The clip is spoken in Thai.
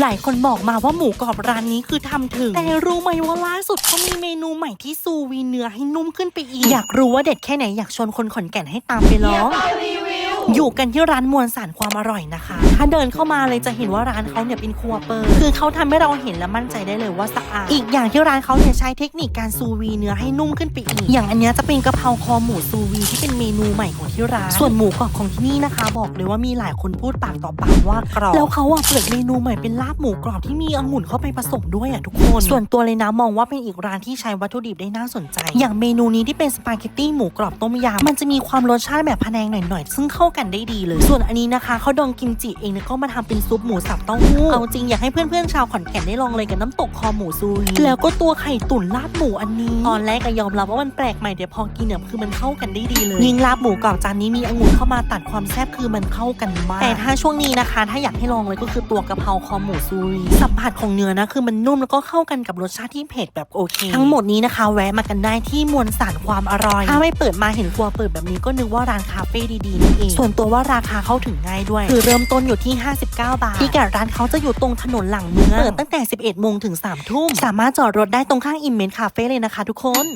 หลายคนบอกมาว่าหมูกรอบร้านนี้คือทำถึง แต่รู้ไหมว่าล่าสุดเขามีเมนูใหม่ที่ซูวีเนื้อให้นุ่มขึ้นไปอีก อยากรู้ว่าเด็ดแค่ไหนอยากชวนคนขอนแก่นให้ตามไปลอง อยู่กันที่ร้านมวลสารความอร่อยนะคะ ถ้าเดินเข้ามาเลยจะเห็นว่าร้านเขาเนี่ยเป็นครัวเปิดคือเขาทำให้เราเห็นและมั่นใจได้เลยว่าสะอาด อีกอย่างที่ร้านเขาเนี่ยใช้เทคนิคการซูวีเนื้อให้นุ่มขึ้นไปอีก อย่างอันนี้จะเป็นกะเพราคอหมูซูวีที่เป็นเมนูใหม่ของที่ร้าน ส่วนหมูกรอบของที่นี่นะคะ บอกเลยว่ามีหลายคนพูดปากต่อปากว่ากรอบ แล้วเขาอะเปิดเมนูใหม่เป็นลาบหมูกรอบที่มีองุ่นเข้าไปผสมด้วยอะทุกคน ส่วนตัวเลยนะมองว่าเป็นอีกร้านที่ใช้วัตถุดิบได้น่าสนใจ อย่างเมนูนี้ที่เป็นสปาเกตตี้หมูกรอบต้มยำมันจะมีความรสชาติแบบพะแนงหน่อยๆซึ่งเข้ากันได้ดีเลย ส่วนอันนี้นะคะเขาดองกิมจิเองเนี่ยก็มาทำเป็นซุปหมูสับเต้าหู้เอาจริงอยากให้เพื่อนๆชาวขอนแก่นได้ลองเลยกับน้ำตกคอหมูซูรีแล้วก็ตัวไข่ตุ๋นลาบหมูอันนี้ตอนแรกก็ยอมรับว่ามันแปลกใหม่เดี๋ยวพอกินเนี่ยคือมันเข้ากันได้ดีเลยยิ่งลาบหมูกรอบจานนี้มีองุ่นเข้ามาตัดความแซ่บคือมันเข้ากันมากแต่ถ้าช่วงนี้นะคะ ถ้าอยากให้ลองเลยก็คือตัวกะเพราคอหมูซูรีสัมผัสของเนื้อนะคือมันนุ่มแล้วก็เข้ากันกับรสชาติที่เผ็ดแบบโอเค ทั้งหมดนี้นะคะ แวะมากันได้ที่มวลสารความอร่อย ถ้าไม่เปิดมาเห็นครัวเปิดแบบนี้ก็นึกว่าร้านคาเฟ่ดีๆนี่เองส่วนตัวว่าราคาเข้าถึงง่ายด้วย คือเริ่มต้นอยู่ที่ 59 บาทที่แก่ร้านเขาจะอยู่ตรงถนนหลังเมืองเปิดตั้งแต่ 11โมงถึง3ทุ่มสามารถจอดรถได้ตรงข้างอิมเมนคาเฟ่เลยนะคะทุกคน